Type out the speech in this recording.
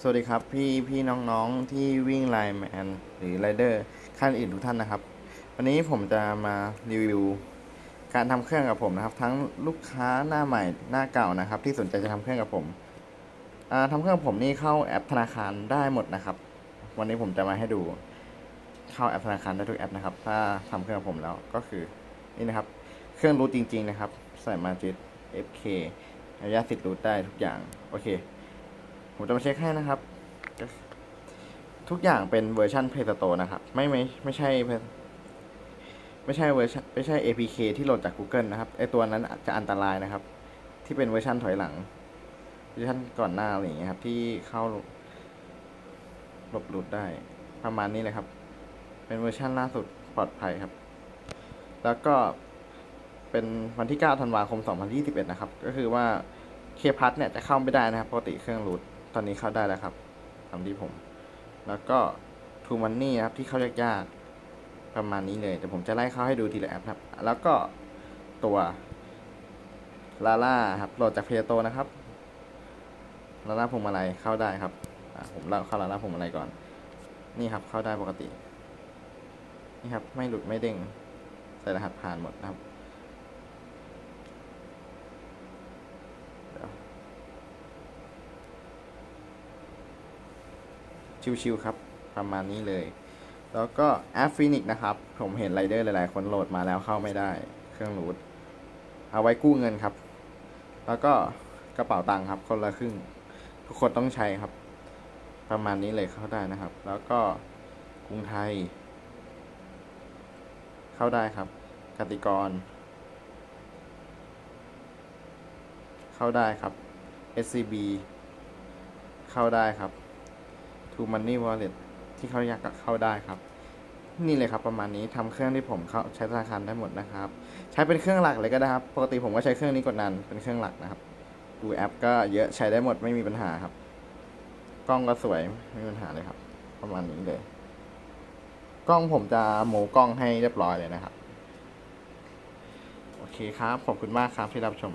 สวัสดีครับ พี่พี่น้องๆที่วิ่งไลน์แมนหรือไรเดอร์ขั้นอื่นทุกท่านนะครับ วันนี้ผมจะมารีวิว การทำเครื่องกับผมนะครับ ทั้งลูกค้าหน้าใหม่หน้าเก่านะครับ ที่สนใจจะทำเครื่องกับผมอ่าทำเครื่องผมนี่เข้าแอปธนาคารได้หมดนะครับ วันนี้ผมจะมาให้ดูเข้าแอปธนาคารได้ทุกแอปนะครับ ถ้าทำเครื่องกับผมแล้วก็คือนี่นะครับ เครื่องรูทจริง ๆ นะครับ ใส่มาจิต FK อนุญาตสิทธิ์รูทได้ทุกอย่างโอเค ผมจะมาเช็คให้นะครับ ทุกอย่างเป็นเวอร์ชัน Play Store นะครับ ไม่ไม่ไม่ใช่ ไม่ใช่เวอร์ชันไม่ใช่ APK ที่โหลดจาก Google นะครับไอตัวนั้นจจะอันตรายนะครับ ที่เป็นเวอร์ชันถอยหลัง เวอร์ชันก่อนหน้าอะไรอย่างเงี้ยครับ ที่เข้าหลบหลุดได้ประมาณนี้เลยครับ เป็นเวอร์ชันล่าสุดปลอดภัยครับ แล้วก็เป็นวันที่ 9 ธันวาคม 2021 นะครับ ก็คือว่าเคพัทเนี่ยจะเข้าไม่ได้นะครับ ปกติเครื่องรูท ตอนนี้เข้าได้แล้วครับตามที่ผม แล้วก็ทูมันนี่ครับที่เข้ายากๆประมาณนี้เลยแต่ผมจะไล่เข้าให้ดูทีละแอปครับ แล้วก็ตัวลาล่าครับโหลดจากเพจโตนะครับลาล่าพวงมาลัยเข้าได้ครับผมเล่าเข้าลาล่าพวงมาลัยก่อน นี่ครับเข้าได้ปกติ นี่ครับไม่หลุดไม่เด้งใส่รหัสผ่านหมดนะครับ ชิวๆครับ ประมาณนี้เลย แล้วก็แอปฟินิกนะครับ ผมเห็นไรเดอร์หลายๆ คนโหลดมาแล้วเข้าไม่ได้ เครื่องรูทเอาไว้กู้เงินครับ แล้วก็กระเป๋าตังค์ครับ คนละครึ่ง ทุกคนต้องใช้ครับ ประมาณนี้เลยเข้าได้นะครับ แล้วก็กรุงไทย เข้าได้ครับกติกร เข้าได้ครับ SCB เข้าได้ครับ To Money Wallet ที่เขาอยากเข้าได้ครับ นี่เลยครับประมาณนี้ทำเครื่องที่ผมเข้าใช้ธนาคารได้หมดนะครับ ใช้เป็นเครื่องหลักเลยก็ได้ครับ ปกติผมก็ใช้เครื่องนี้กดนันเป็นเครื่องหลักนะครับ ดูแอปก็เยอะใช้ได้หมดไม่มีปัญหาครับ กล้องก็สวยไม่มีปัญหาเลยครับ ประมาณนี้เลย กล้องผมจะโมกล้องให้เรียบร้อยเลยนะครับ โอเคครับ ขอบคุณมากครับที่รับชม